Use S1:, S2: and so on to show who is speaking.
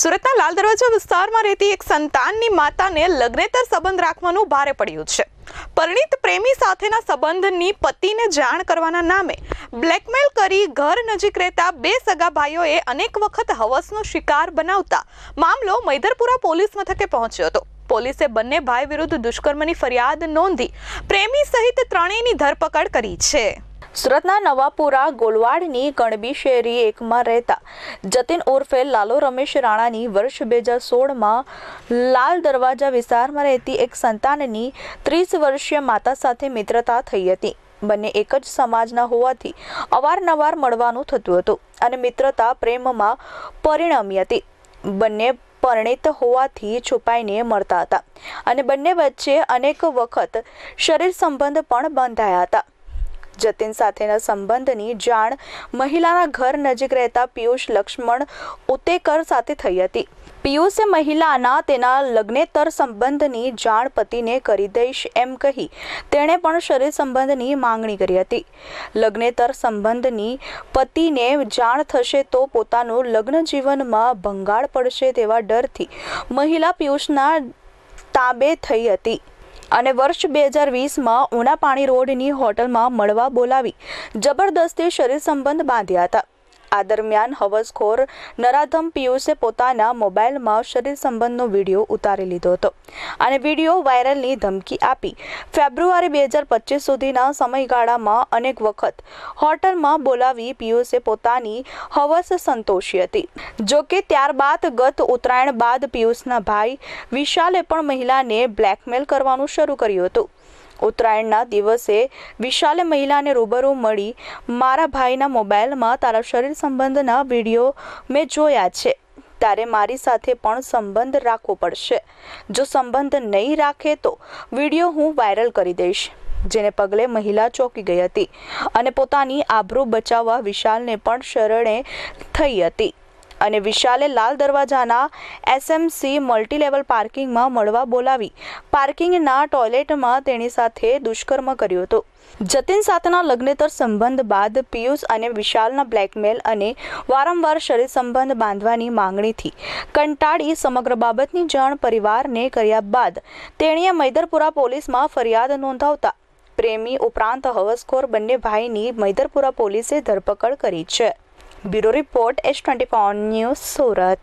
S1: સુરતના લાલ દરવાજા વિસ્તારમાં રહેતી એક સંતાનની માતાને લગ્નેતર સંબંધ રાખવાનું ભારે પડ્યું છે. પરિણીત પ્રેમી સાથેના સંબંધની પતિને જાણ કરવાના નામે બ્લેકમેલ કરી ઘર નજીક રહેતા બે સગા ભાઈઓએ અનેક વખત હવસનો શિકાર બનાવતા મામલો મૈદરપુરા પોલીસ મથકે પહોંચ્યો હતો. પોલીસે બંને ભાઈ વિરુદ્ધ દુષ્કર્મની ફરિયાદ નોંધી પ્રેમી સહિત ત્રણેયની ધરપકડ કરી છે. સુરતના નવાપુરા ગોલવાડની ગણબી શેરી એકમાં રહેતા જતીન ઉર્ફે લાલો રમેશ રાણાની વર્ષ બે હજાર સોળમાં લાલ દરવાજા વિસ્તારમાં રહેતી એક સંતાનની ત્રીસ વર્ષીય માતા સાથે મિત્રતા થઈ હતી. બંને એક જ સમાજના હોવાથી અવારનવાર મળવાનું થતું હતું અને મિત્રતા પ્રેમમાં પરિણમી હતી. બંને પરણિત હોવાથી છુપાઈને મળતા હતા અને બંને વચ્ચે અનેક વખત શરીર સંબંધ પણ બંધાયા હતા. જતીન સાથેના સંબંધની જાણ મહિલાના ઘર નજીક રહેતા પિયુષ લક્ષ્મણ ઉતેકર સાથે થઈ હતી. પિયુષે મહિલાના તેના લગ્નેતર સંબંધની જાણ પતિને કરી દઈશ એમ કહી તેણે પણ શરીર સંબંધની માંગણી કરી હતી. લગ્નેતર સંબંધની પતિને જાણ થશે તો પોતાનું લગ્ન જીવનમાં ભંગાળ પડશે તેવા ડરથી મહિલા પિયુષના તાબે થઈ હતી. અને વર્ષ બે હજાર વીસમાં ઉના પાણી રોડની હોટલમાં મળવા બોલાવી. જબરદસ્તી શરીર સંબંધ બાંધ્યા હતા. આ દરમિયાન હવસખોર નરાધમ પિયુષે પોતાના મોબાઈલમાં શરીર સંબંધનો વીડિયો ઉતારી લીધો હતો અને વીડિયો વાયરલની ધમકી આપી. ફેબ્રુઆરી બે હજાર પચીસ સુધીના સમયગાળામાં અનેક વખત હોટલમાં બોલાવી પિયુષે પોતાની હવસ સંતોષી હતી. જોકે ત્યારબાદ ગત ઉત્તરાયણ બાદ પિયુષના ભાઈ વિશાલે પણ મહિલાને બ્લેકમેલ કરવાનું શરૂ કર્યું હતું. ઉત્તરાયણના દિવસે વિશાલે મહિલાને રૂબરૂ મળી મારા ભાઈના મોબાઈલમાં તારા શરીર સંબંધના વીડિયો મેં જોયા છે. તારે મારી સાથે પણ સંબંધ રાખવો પડશે. જો સંબંધ નહીં રાખે તો વીડિયો હું વાયરલ કરી દઈશ. જેને પગલે મહિલા ચોંકી ગઈ હતી અને પોતાની આબરૂ બચાવવા વિશાલને પણ શરણે થઈ હતી. અને વિશાલે લાલ દરવાજાના એસએમસી મલ્ટીલેવલ પાર્કિંગમાં મળવા બોલાવી. પાર્કિંગના ટોયલેટમાં તેની સાથે દુષ્કર્મ કર્યો હતો. જતીન સાથેના લગ્નેતર સંબંધ બાદ પિયુષ અને વિશાલના બ્લેકમેલ અને વારંવાર શરીર સંબંધ બાંધવાની માંગણીથી કંટાળી સમગ્ર બાબતની જાણ પરિવારને કર્યા બાદ તેણીએ મૈદરપુરા પોલીસમાં ફરિયાદ નોંધાવતા પ્રેમી ઉપરાંત હવસખોર બંને ભાઈની મૈદરપુરા પોલીસે ધરપકડ કરી છે. Bureau Report H24 News Surat